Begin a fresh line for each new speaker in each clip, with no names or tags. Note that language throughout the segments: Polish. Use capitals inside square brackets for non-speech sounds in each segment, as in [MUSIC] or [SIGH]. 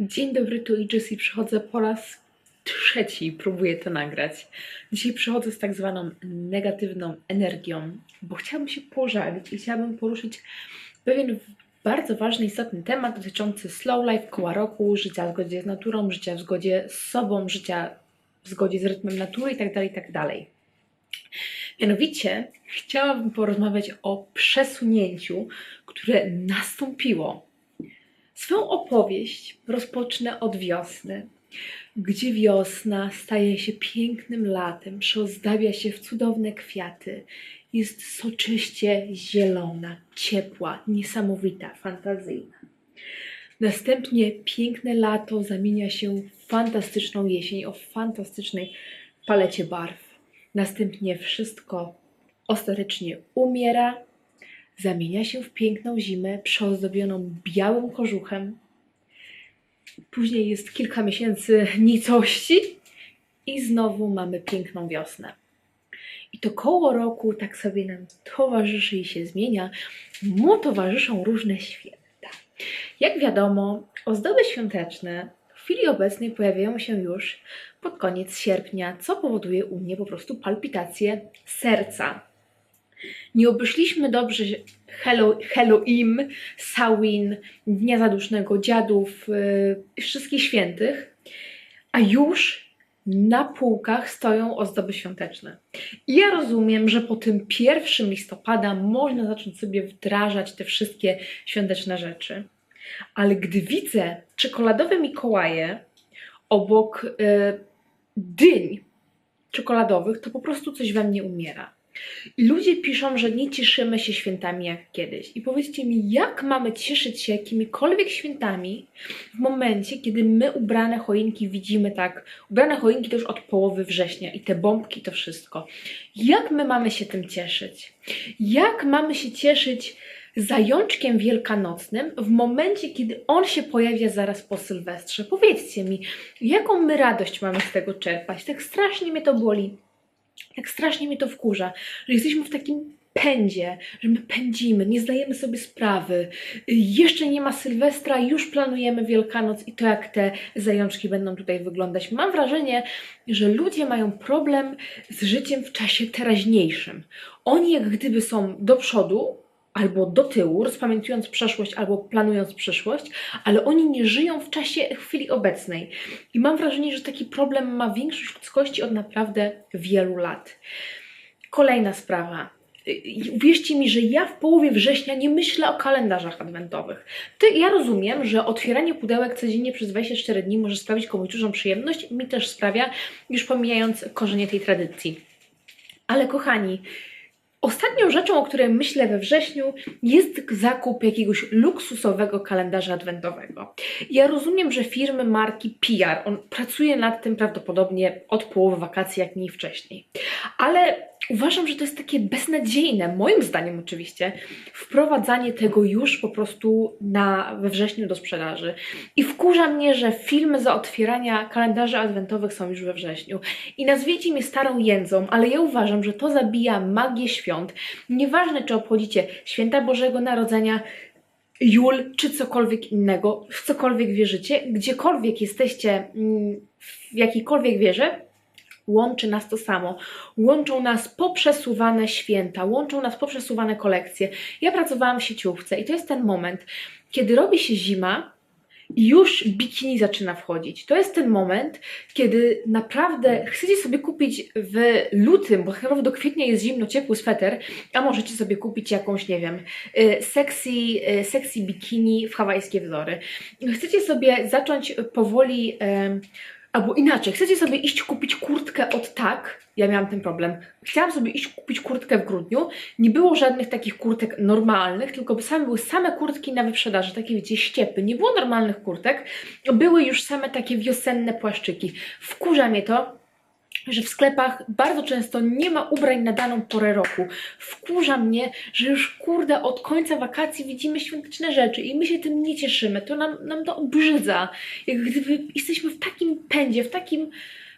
Dzień dobry, tu i Jessie. Przychodzę po raz trzeci, próbuję to nagrać. Dzisiaj przychodzę z tak zwaną negatywną energią, bo chciałabym się pożalić i chciałabym poruszyć pewien bardzo ważny, istotny temat dotyczący slow life, koła roku, życia w zgodzie z naturą, życia w zgodzie z sobą, życia w zgodzie z rytmem natury itd., itd. Mianowicie chciałabym porozmawiać o przesunięciu, które nastąpiło Swoją opowieść rozpocznę od wiosny, gdzie wiosna staje się pięknym latem, przeozdabia się w cudowne kwiaty, jest soczyście zielona, ciepła, niesamowita, fantazyjna. Następnie piękne lato zamienia się w fantastyczną jesień o fantastycznej palecie barw. Następnie wszystko ostatecznie umiera, zamienia się w piękną zimę przeozdobioną białym kożuchem. Później jest kilka miesięcy nicości i znowu mamy piękną wiosnę. I to koło roku tak sobie nam towarzyszy i się zmienia. Mu towarzyszą różne święta. Jak wiadomo, ozdoby świąteczne w chwili obecnej pojawiają się już pod koniec sierpnia, co powoduje u mnie po prostu palpitacje serca. Nie obeszliśmy dobrze Halloween, Samhain, Dnia Zadusznego, Dziadów, yy, wszystkich świętych, a już na półkach stoją ozdoby świąteczne. I ja rozumiem, że po tym 1 listopada można zacząć sobie wdrażać te wszystkie świąteczne rzeczy. Ale gdy widzę czekoladowe Mikołaje obok yy, dyń czekoladowych, to po prostu coś we mnie umiera. Ludzie piszą, że nie cieszymy się świętami jak kiedyś. I powiedzcie mi, jak mamy cieszyć się jakimikolwiek świętami w momencie, kiedy my ubrane choinki widzimy tak, ubrane choinki to już od połowy września i te bombki to wszystko. Jak my mamy się tym cieszyć? Jak mamy się cieszyć zajączkiem wielkanocnym w momencie, kiedy on się pojawia zaraz po Sylwestrze? Powiedzcie mi, jaką my radość mamy z tego czerpać? Tak strasznie mnie to boli. Tak strasznie mnie to wkurza, że jesteśmy w takim pędzie, że my pędzimy, nie zdajemy sobie sprawy. Jeszcze nie ma Sylwestra, już planujemy Wielkanoc i to jak te zajączki będą tutaj wyglądać. Mam wrażenie, że ludzie mają problem z życiem w czasie teraźniejszym. Oni jak gdyby są do przodu, albo do tyłu, rozpamiętując przeszłość albo planując przyszłość, ale oni nie żyją w czasie chwili obecnej. I mam wrażenie, że taki problem ma większość ludzkości od naprawdę wielu lat. Kolejna sprawa. Uwierzcie mi, że ja w połowie września nie myślę o kalendarzach adwentowych. Ty, ja rozumiem, że otwieranie pudełek codziennie przez 24 dni może sprawić komuś dużą przyjemność, mi też sprawia, już pomijając korzenie tej tradycji. Ale kochani, Ostatnią rzeczą, o której myślę we wrześniu, jest zakup jakiegoś luksusowego kalendarza adwentowego. Ja rozumiem, że firmy marki PR, on pracuje nad tym prawdopodobnie od połowy wakacji, jak mniej wcześniej. Ale uważam, że to jest takie beznadziejne, moim zdaniem oczywiście, wprowadzanie tego już po prostu na, we wrześniu do sprzedaży. I wkurza mnie, że filmy za otwierania kalendarzy adwentowych są już we wrześniu. I nazwijcie mnie starą jędzą, ale ja uważam, że to zabija magię świąt. Nieważne, czy obchodzicie święta Bożego Narodzenia, Jul, czy cokolwiek innego, w cokolwiek wierzycie, gdziekolwiek jesteście, mm, w jakiejkolwiek wierze, łączy nas to samo. Łączą nas poprzesuwane święta, łączą nas poprzesuwane kolekcje. Ja pracowałam w sieciówce i to jest ten moment, kiedy robi się zima i już bikini zaczyna wchodzić. To jest ten moment, kiedy naprawdę chcecie sobie kupić w lutym, bo chyba do kwietnia jest zimno, ciepły sweter, a możecie sobie kupić jakąś, nie wiem, y, sexy, y, sexy bikini w hawajskie wzory. Chcecie sobie zacząć powoli Albo inaczej, chcecie sobie iść kupić kurtkę od tak, ja miałam ten problem. Chciałam sobie iść kupić kurtkę w grudniu. Nie było żadnych takich kurtek normalnych, tylko same były same kurtki na wyprzedaży, takie wiecie, ściepy. Nie było normalnych kurtek, były już same takie wiosenne płaszczyki. Wkurza mnie to, że w sklepach bardzo często nie ma ubrań na daną porę roku. Wkurza mnie, że już kurde od końca wakacji widzimy świąteczne rzeczy i my się tym nie cieszymy. To nam, nam to obrzydza. Jak gdyby jesteśmy w takim pędzie, w takim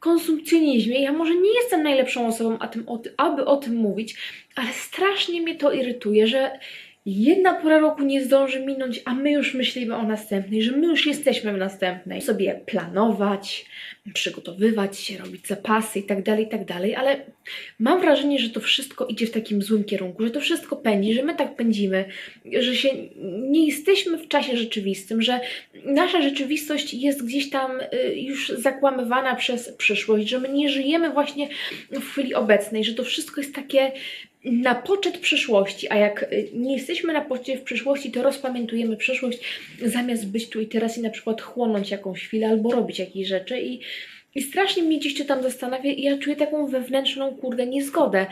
konsumpcjonizmie. Ja może nie jestem najlepszą osobą, aby o tym mówić, ale strasznie mnie to irytuje, że jedna pora roku nie zdąży minąć, a my już myślimy o następnej, że my już jesteśmy w następnej. Sobie planować, przygotowywać się, robić zapasy i tak dalej, i tak ale mam wrażenie, że to wszystko idzie w takim złym kierunku, że to wszystko pędzi, że my tak pędzimy, że się nie jesteśmy w czasie rzeczywistym, że nasza rzeczywistość jest gdzieś tam y, już zakłamywana przez przyszłość, że my nie żyjemy właśnie w chwili obecnej, że to wszystko jest takie na poczet przyszłości, a jak y, nie jesteśmy na poczcie w przyszłości, to rozpamiętujemy przyszłość zamiast być tu i teraz i na przykład chłonąć jakąś chwilę albo robić jakieś rzeczy i i strasznie mnie gdzieś to tam zastanawia i ja czuję taką wewnętrzną, kurde, niezgodę.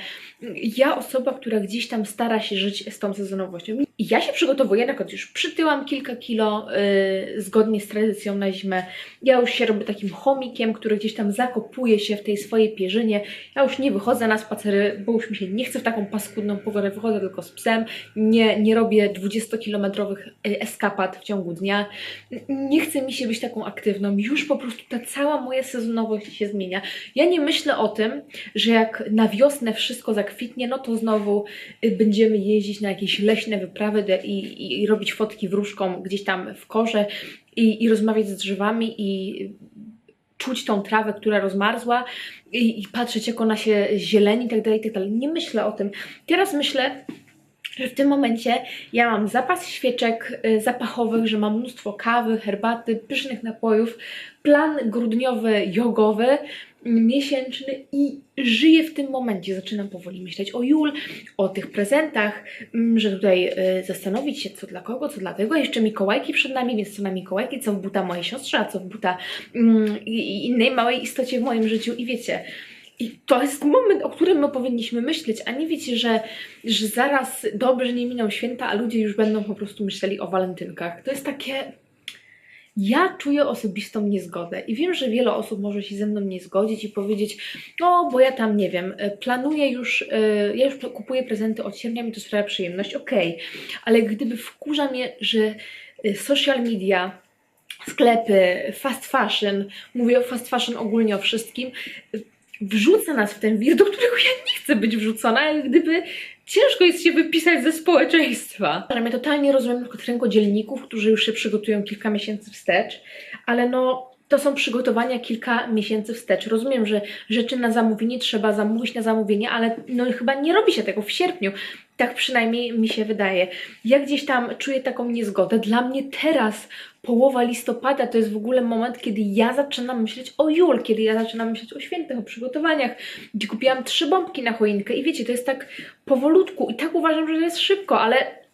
Ja, osoba, która gdzieś tam stara się żyć z tą sezonowością. Ja się przygotowuję, na przykład już przytyłam kilka kilo yy, zgodnie z tradycją na zimę. Ja już się robię takim chomikiem, który gdzieś tam zakopuje się w tej swojej pierzynie. Ja już nie wychodzę na spacery, bo już mi się nie chce w taką paskudną pogodę. Wychodzę tylko z psem. Nie, nie robię 20-kilometrowych eskapad w ciągu dnia. Nie chce mi się być taką aktywną. Już po prostu ta cała moja sezonowość się zmienia. Ja nie myślę o tym, że jak na wiosnę wszystko zakwitnie, no to znowu y, będziemy jeździć na jakieś leśne wyprawy i, i, robić fotki wróżką gdzieś tam w korze i, i rozmawiać z drzewami i czuć tą trawę, która rozmarzła i, i patrzeć jak ona się zieleni i tak dalej, tak dalej. Nie myślę o tym. Teraz myślę, że w tym momencie ja mam zapas świeczek y, zapachowych, że mam mnóstwo kawy, herbaty, pysznych napojów, plan grudniowy, jogowy, miesięczny i żyję w tym momencie. Zaczynam powoli myśleć o Jul, o tych prezentach, mm, że tutaj y, zastanowić się co dla kogo, co dla tego. Jeszcze Mikołajki przed nami, więc co na Mikołajki, co w buta mojej siostrze, a co w buta mm, innej małej istocie w moim życiu. I wiecie, i to jest moment, o którym my powinniśmy myśleć, a nie wiecie, że, że zaraz dobrze nie miną święta, a ludzie już będą po prostu myśleli o walentynkach. To jest takie. Ja czuję osobistą niezgodę i wiem, że wiele osób może się ze mną nie zgodzić i powiedzieć, no bo ja tam nie wiem, e, planuję już, e, ja już kupuję prezenty od sierpnia, mi to sprawia przyjemność, okej, ale gdyby wkurza mnie, że e, social media, sklepy, fast fashion, mówię o fast fashion ogólnie o wszystkim, wrzuca nas w ten wir, do którego ja nie chcę być wrzucona, gdyby ciężko jest się wypisać ze społeczeństwa. Ja totalnie rozumiem na przykład rękodzielników, którzy już się przygotują kilka miesięcy wstecz, ale no to są przygotowania kilka miesięcy wstecz. Rozumiem, że rzeczy na zamówienie trzeba zamówić na zamówienie, ale no chyba nie robi się tego w sierpniu. Tak przynajmniej mi się wydaje. Ja gdzieś tam czuję taką niezgodę. Dla mnie teraz połowa listopada to jest w ogóle moment, kiedy ja zaczynam myśleć o Jul, kiedy ja zaczynam myśleć o świętach, o przygotowaniach, gdzie kupiłam trzy bombki na choinkę i wiecie, to jest tak powolutku i tak uważam, że to jest szybko, ale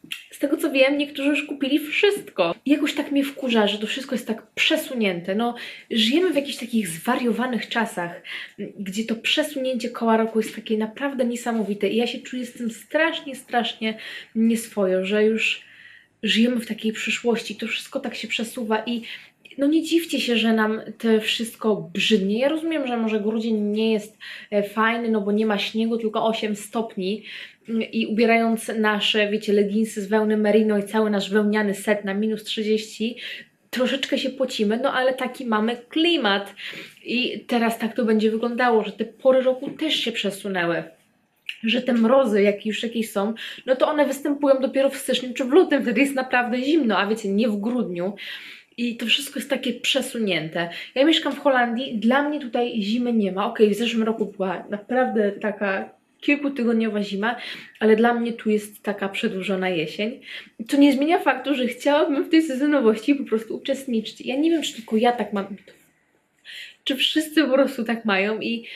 tego co wiem, niektórzy już kupili wszystko. Jakoś tak mnie wkurza, że to wszystko jest tak przesunięte. No, żyjemy w jakichś takich zwariowanych czasach, gdzie to przesunięcie koła roku jest takie naprawdę niesamowite. I ja się czuję z tym strasznie, strasznie nieswojo, że już żyjemy w takiej przyszłości. To wszystko tak się przesuwa i no nie dziwcie się, że nam to wszystko brzydnie. Ja rozumiem, że może grudzień nie jest e, fajny, no bo nie ma śniegu, tylko 8 stopni i ubierając nasze, wiecie, leginsy z wełny merino i cały nasz wełniany set na minus 30, troszeczkę się pocimy, no ale taki mamy klimat. I teraz tak to będzie wyglądało, że te pory roku też się przesunęły że te mrozy, jakie już jakieś są, no to one występują dopiero w styczniu czy w lutym, wtedy jest naprawdę zimno, a wiecie, nie w grudniu. I to wszystko jest takie przesunięte. Ja mieszkam w Holandii, dla mnie tutaj zimy nie ma. Okej, w zeszłym roku była naprawdę taka kilkutygodniowa zima, ale dla mnie tu jest taka przedłużona jesień. To nie zmienia faktu, że chciałabym w tej sezonowości po prostu uczestniczyć. Ja nie wiem, czy tylko ja tak mam, czy wszyscy po prostu tak mają i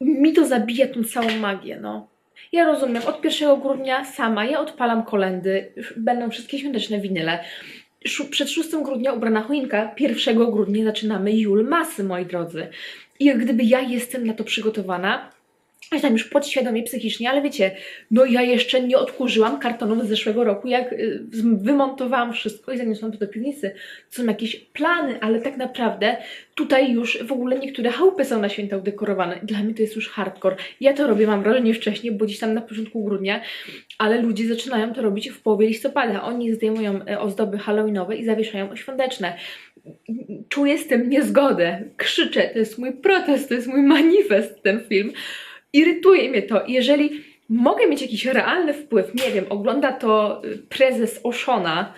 mi to zabija tą całą magię, no. Ja rozumiem, od 1 grudnia sama ja odpalam kolendy, będą wszystkie świąteczne winyle. Przed 6 grudnia ubrana choinka, 1 grudnia zaczynamy Jul Masy, moi drodzy. I jak gdyby ja jestem na to przygotowana, ja tam już podświadomie, psychicznie, ale wiecie, no ja jeszcze nie odkurzyłam kartonów z zeszłego roku, jak y, wymontowałam wszystko i zaniosłam to do piwnicy. To są jakieś plany, ale tak naprawdę tutaj już w ogóle niektóre chałupy są na święta udekorowane. Dla mnie to jest już hardcore. Ja to robię, mam wrażenie, wcześniej, bo gdzieś tam na początku grudnia, ale ludzie zaczynają to robić w połowie listopada. Oni zdejmują e, ozdoby halloweenowe i zawieszają świąteczne. Czuję z tym niezgodę, krzyczę, to jest mój protest, to jest mój manifest ten film. Irytuje mnie to. Jeżeli mogę mieć jakiś realny wpływ, nie wiem, ogląda to y, prezes Oszona,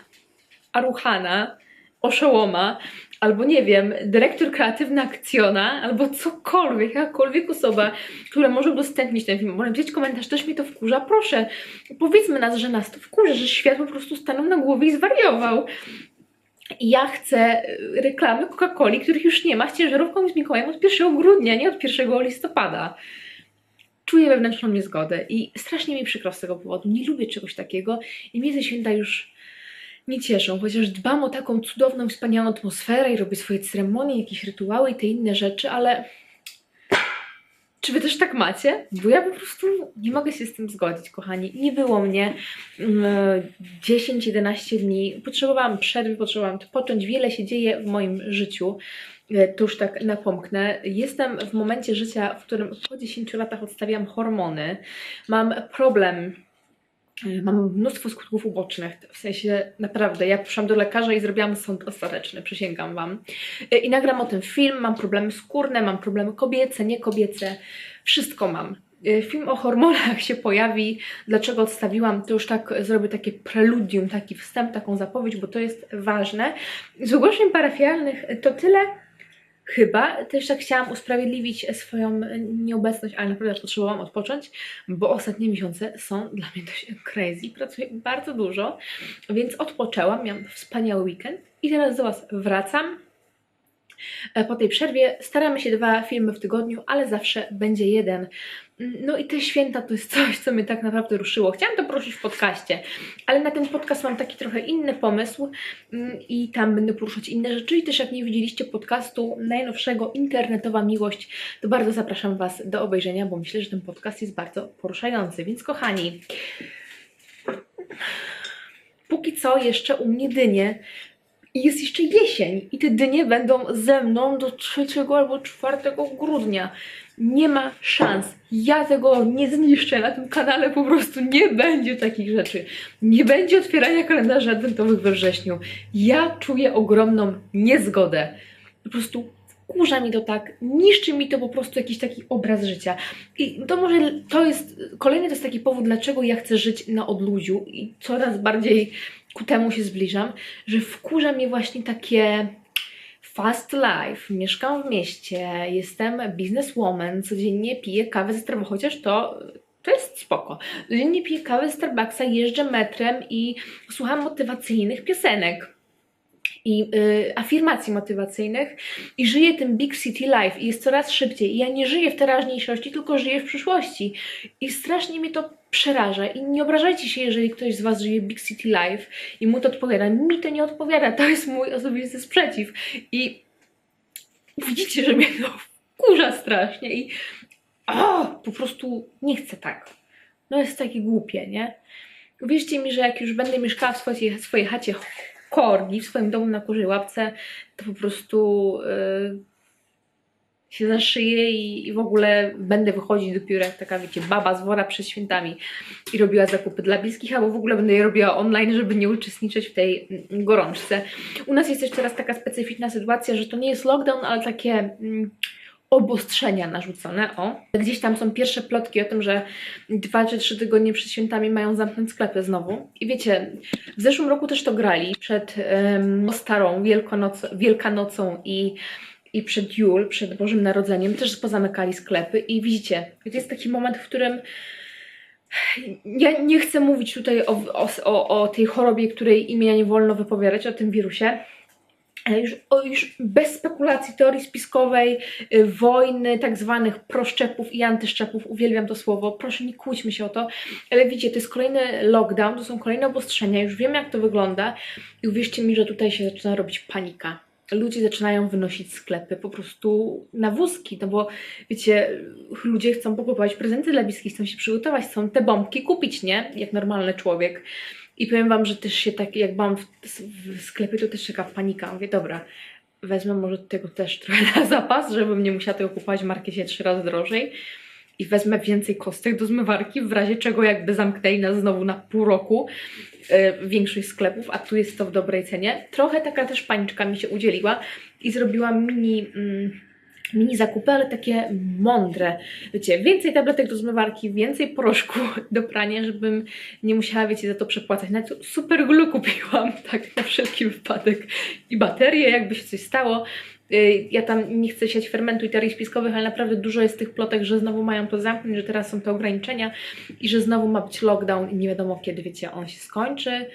Aruchana, Oszołoma, albo nie wiem, dyrektor kreatywny Akcjona, albo cokolwiek, jakakolwiek osoba, która może udostępnić ten film, może napisać komentarz, też mnie to wkurza, proszę, powiedzmy nas, że nas to wkurza, że świat po prostu stanął na głowie i zwariował. Ja chcę y, reklamy Coca-Coli, których już nie ma z ciężarówką z Mikołajem od 1 grudnia, nie od 1 listopada. Czuję wewnętrzną niezgodę i strasznie mi przykro z tego powodu. Nie lubię czegoś takiego i mnie święta już nie cieszą, chociaż dbam o taką cudowną, wspaniałą atmosferę i robię swoje ceremonie, jakieś rytuały i te inne rzeczy, ale czy wy też tak macie? Bo ja po prostu nie mogę się z tym zgodzić, kochani. Nie było mnie mm, 10-11 dni. Potrzebowałam przerwy, potrzebowałam odpocząć. Wiele się dzieje w moim życiu. E, To już tak napomknę. Jestem w momencie życia, w którym po 10 latach odstawiam hormony. Mam problem Y, Mam mnóstwo skutków ubocznych, w sensie naprawdę, ja poszłam do lekarza i zrobiłam sąd ostateczny, przysięgam Wam. Y, I nagram o tym film, mam problemy skórne, mam problemy kobiece, nie kobiece, wszystko mam. Film o hormonach się pojawi, dlaczego odstawiłam, to już tak zrobię takie preludium, taki wstęp, taką zapowiedź, bo to jest ważne. Z ogłoszeń parafialnych to tyle, Chyba też tak chciałam usprawiedliwić swoją nieobecność, ale naprawdę potrzebowałam odpocząć, bo ostatnie miesiące są dla mnie dość crazy. Pracuję bardzo dużo, więc odpoczęłam, miałam wspaniały weekend i teraz do Was wracam. E, Po tej przerwie staramy się dwa filmy w tygodniu, ale zawsze będzie jeden. No i te święta to jest coś, co mnie tak naprawdę ruszyło. Chciałam to poruszyć w podcaście, ale na ten podcast mam taki trochę inny pomysł mm, i tam będę poruszać inne rzeczy. I też jak nie widzieliście podcastu najnowszego Internetowa Miłość, to bardzo zapraszam Was do obejrzenia, bo myślę, że ten podcast jest bardzo poruszający. Więc kochani, póki co jeszcze u mnie dynie i jest jeszcze jesień i te dynie będą ze mną do 3 albo 4 grudnia. Nie ma szans. Ja tego nie zniszczę na tym kanale, po prostu nie będzie takich rzeczy. Nie będzie otwierania kalendarzy adwentowych we wrześniu. Ja czuję ogromną niezgodę. Po prostu kurza mi to tak, niszczy mi to po prostu jakiś taki obraz życia. I to może to jest, kolejny to jest taki powód, dlaczego ja chcę żyć na odludziu i coraz bardziej ku temu się zbliżam, że wkurza mnie właśnie takie fast life. Mieszkam w mieście, jestem businesswoman, codziennie piję kawę ze Starbucks, chociaż to to jest spoko. Codziennie piję kawę ze Starbucksa, jeżdżę metrem i słucham motywacyjnych piosenek i y, afirmacji motywacyjnych i żyję tym big city life i jest coraz szybciej. I ja nie żyję w teraźniejszości, tylko żyję w przyszłości. I strasznie mnie to przeraża. I nie obrażajcie się, jeżeli ktoś z Was żyje big city life i mu to odpowiada. Mi to nie odpowiada. To jest mój osobisty sprzeciw. I widzicie, że mnie to wkurza strasznie i o, po prostu nie chcę tak. No jest takie głupie, nie? Uwierzcie mi, że jak już będę mieszkała w swojej, swojej chacie korgi, w swoim domu na kurzej łapce, to po prostu yy, się zaszyję i, i w ogóle będę wychodzić dopiero jak taka, wiecie, baba z wora przed świętami i robiła zakupy dla bliskich, albo w ogóle będę je robiła online, żeby nie uczestniczyć w tej mm, gorączce. U nas jest też teraz taka specyficzna sytuacja, że to nie jest lockdown, ale takie... Mm, obostrzenia narzucone. O, gdzieś tam są pierwsze plotki o tym, że dwa czy trzy tygodnie przed świętami mają zamknąć sklepy znowu. I wiecie, w zeszłym roku też to grali przed um, starą Wielkonoc, Wielkanocą i i przed Jul, przed Bożym Narodzeniem też pozamykali sklepy i widzicie, to jest taki moment, w którym ja nie chcę mówić tutaj o, o, o, tej chorobie, której imienia nie wolno wypowiadać, o tym wirusie, już, o, już bez spekulacji teorii spiskowej, y, wojny, tak zwanych proszczepów i antyszczepów, uwielbiam to słowo, proszę nie kłóćmy się o to, ale widzicie, to jest kolejny lockdown, to są kolejne obostrzenia, już wiem jak to wygląda i uwierzcie mi, że tutaj się zaczyna robić panika. Ludzie zaczynają wynosić sklepy po prostu na wózki, no bo wiecie, ludzie chcą pokupować prezenty dla bliskich, chcą się przygotować, chcą te bombki kupić, nie? Jak normalny człowiek. I powiem Wam, że też się tak, jak byłam w, w sklepie, to też taka panika. Mówię, dobra, wezmę może tego też trochę na zapas, żebym nie musiała tego kupować w markecie trzy razy drożej. I wezmę więcej kostek do zmywarki, w razie czego jakby zamknęli nas znowu na pół roku yy, większość sklepów, a tu jest to w dobrej cenie. Trochę taka też paniczka mi się udzieliła i zrobiłam mini... Mm, mini zakupy, ale takie mądre. Wiecie, więcej tabletek do zmywarki, więcej proszku [LAUGHS] do prania, żebym nie musiała, wiecie, za to przepłacać. Nawet super glue kupiłam, [LAUGHS] tak na wszelki wypadek. I baterie, jakby się coś stało. Y, Ja tam nie chcę siać fermentu i teorii spiskowych, ale naprawdę dużo jest tych plotek, że znowu mają to zamknąć, że teraz są te ograniczenia i że znowu ma być lockdown i nie wiadomo kiedy, wiecie, on się skończy.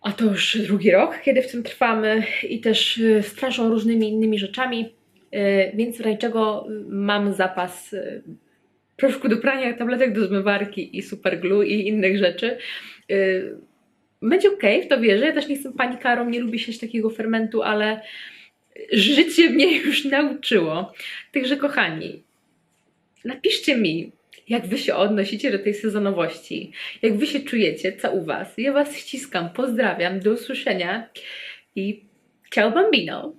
A to już drugi rok, kiedy w tym trwamy i też y, straszą różnymi innymi rzeczami, więc w razie czego y, mam zapas y, proszku do prania, tabletek do zmywarki i superglue i innych rzeczy. Y, Będzie okej, w to wierzę. Ja też nie jestem panikarą, nie lubię sieć takiego fermentu, ale życie mnie już nauczyło. Także kochani, napiszcie mi, jak wy się odnosicie do tej sezonowości, jak wy się czujecie, co u was. Ja was ściskam, pozdrawiam, do usłyszenia i ciao bambino!